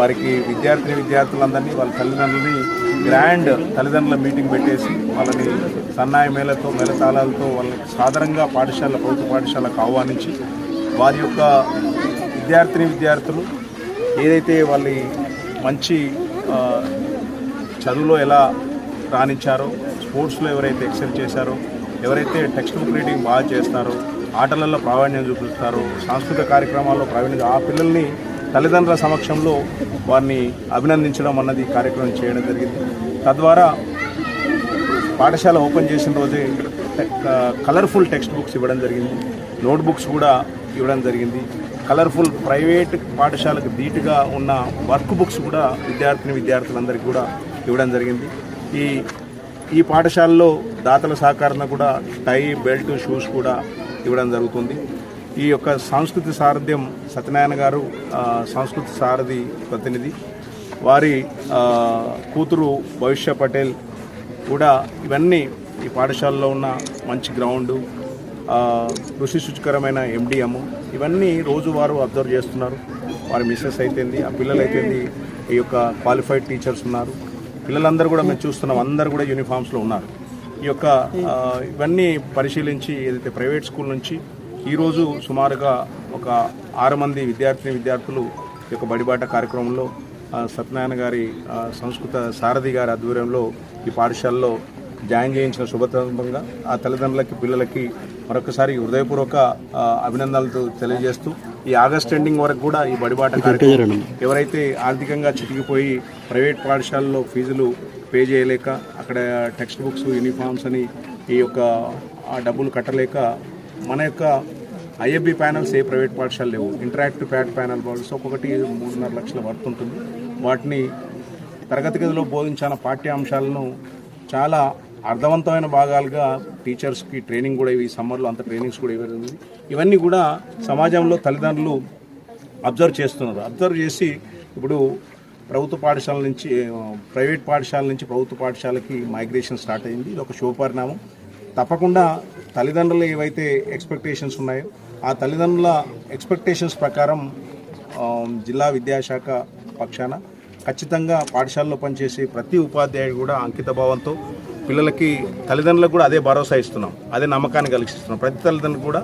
వారికి విద్యార్థిని విద్యార్థులందరినీ వాళ్ళ తల్లిదండ్రులని గ్రాండ్ తల్లిదండ్రుల మీటింగ్ పెట్టేసి వాళ్ళని సన్నాయి మేళతో మేళతాళాలతో వాళ్ళకి సాధారణంగా పాఠశాల ప్రభుత్వ పాఠశాలకు ఆహ్వానించి వారి యొక్క విద్యార్థిని విద్యార్థులు ఏదైతే వాళ్ళ మంచి చదువులో ఎలా రాణించారో స్పోర్ట్స్లో ఎవరైతే ఎక్సెల్ చేశారో ఎవరైతే టెక్స్ట్ బుక్ రీడింగ్ బాగా చేస్తారో ఆటలలో ప్రావీణ్యం చూపిస్తారో సాంస్కృతిక కార్యక్రమాల్లో ప్రావీణ్యం ఆ పిల్లల్ని తల్లిదండ్రుల సమక్షంలో వారిని అభినందించడం అన్నది కార్యక్రమం చేయడం జరిగింది. తద్వారా పాఠశాల ఓపెన్ చేసిన రోజే కలర్ఫుల్ టెక్స్ట్ బుక్స్ ఇవ్వడం జరిగింది. నోట్ బుక్స్ కూడా ఇవ్వడం జరిగింది. కలర్ఫుల్ ప్రైవేట్ పాఠశాలకు ధీటుగా ఉన్న వర్క్ బుక్స్ కూడా విద్యార్థిని విద్యార్థులందరికీ కూడా ఇవ్వడం జరిగింది. ఈ ఈ పాఠశాలలో దాతల సహకారంతో కూడా టై బెల్ట్ షూస్ కూడా ఇవ్వడం జరుగుతుంది. ఈ యొక్క సాంస్కృతిక సారథ్యం సత్యనారాయణ గారు సాంస్కృతిక సారథి ప్రతినిధి. వారి కూతురు భవిష్య పటేల్ కూడా ఇవన్నీ ఈ పాఠశాలలో ఉన్న మంచి గ్రౌండు కృషి శుచికరమైన ఎండిఎం ఇవన్నీ రోజు వారు అబ్జర్వ్ చేస్తున్నారు. వారి మిస్సెస్ అయితేంది ఆ పిల్లలు అయితేంది ఈ యొక్క క్వాలిఫైడ్ టీచర్స్ ఉన్నారు. పిల్లలందరూ కూడా మేము చూస్తున్నాం అందరూ కూడా యూనిఫామ్స్లో ఉన్నారు. ఈ యొక్క ఇవన్నీ పరిశీలించి ఏదైతే ప్రైవేట్ స్కూల్ నుంచి ఈరోజు సుమారుగా ఒక ఆరు మంది విద్యార్థిని విద్యార్థులు ఈ యొక్క బడిబాట కార్యక్రమంలో సత్యనారాయణ గారి సంస్కృత సారథి గారి ఆధ్వర్యంలో ఈ పాఠశాలలో జాయిన్ చేయించిన శుభతంగా ఆ తల్లిదండ్రులకి పిల్లలకి మరొకసారి హృదయపూర్వక అభినందనలు తెలియజేస్తూ ఈ ఆగస్ట్ ఎండింగ్ వరకు కూడా ఈ బడిబాట కార్యక్రమం ఎవరైతే ఆర్థికంగా చితికిపోయి ప్రైవేట్ పాఠశాలలో ఫీజులు పే చేయలేక అక్కడ టెక్స్ట్ బుక్స్ యూనిఫామ్స్ అని ఈ యొక్క ఆ డబ్బులు కట్టలేక మన యొక్క ఐఎఫ్బి ప్యానల్స్ ఏ ప్రైవేట్ పాఠశాల లేవు. ఇంటరాక్టివ్ ప్యాడ్ ప్యానల్ బాల్స్ ఒక్కొక్కటి మూడున్నర లక్షల వర్త్ ఉంటుంది. వాటిని తరగతి గదిలో బోధించిన పాఠ్యాంశాలను చాలా అర్థవంతమైన భాగాలుగా టీచర్స్కి ట్రైనింగ్ కూడా ఇవి సమ్మర్లో అంత ట్రైనింగ్స్ కూడా ఇవ్వడం ఇవన్నీ కూడా సమాజంలో తల్లిదండ్రులు అబ్జర్వ్ చేస్తున్నారు. అబ్జర్వ్ చేసి ఇప్పుడు ప్రభుత్వ పాఠశాల నుంచి ప్రైవేట్ పాఠశాల నుంచి ప్రభుత్వ పాఠశాలకి మైగ్రేషన్ స్టార్ట్ అయింది. ఇది ఒక శుభపరిణామం. తప్పకుండా తల్లిదండ్రులు ఏవైతే ఎక్స్పెక్టేషన్స్ ఉన్నాయో ఆ తల్లిదండ్రుల ఎక్స్పెక్టేషన్స్ ప్రకారం జిల్లా విద్యాశాఖ పక్షాన ఖచ్చితంగా పాఠశాలలో పనిచేసే ప్రతి ఉపాధ్యాయుడు కూడా అంకిత భావంతో పిల్లలకి తల్లిదండ్రులకు కూడా అదే భరోసా ఇస్తున్నాం అదే నమ్మకాన్ని కలిగిస్తున్నాం. ప్రతి తల్లిదండ్రులు కూడా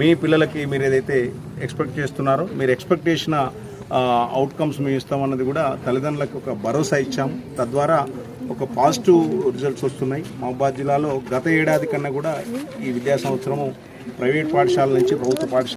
మీ పిల్లలకి మీరు ఏదైతే ఎక్స్పెక్ట్ చేస్తున్నారో మీరు ఎక్స్పెక్ట్ చేసిన అవుట్కమ్స్ మేము ఇస్తామన్నది కూడా తల్లిదండ్రులకు ఒక భరోసా ఇచ్చాం. తద్వారా ఒక పాజిటివ్ రిజల్ట్స్ వస్తున్నాయి. మహబాద్ జిల్లాలో గత ఏడాది కన్నా కూడా ఈ విద్యా సంవత్సరము ప్రైవేట్ పాఠశాల నుంచి ప్రభుత్వ పాఠశాల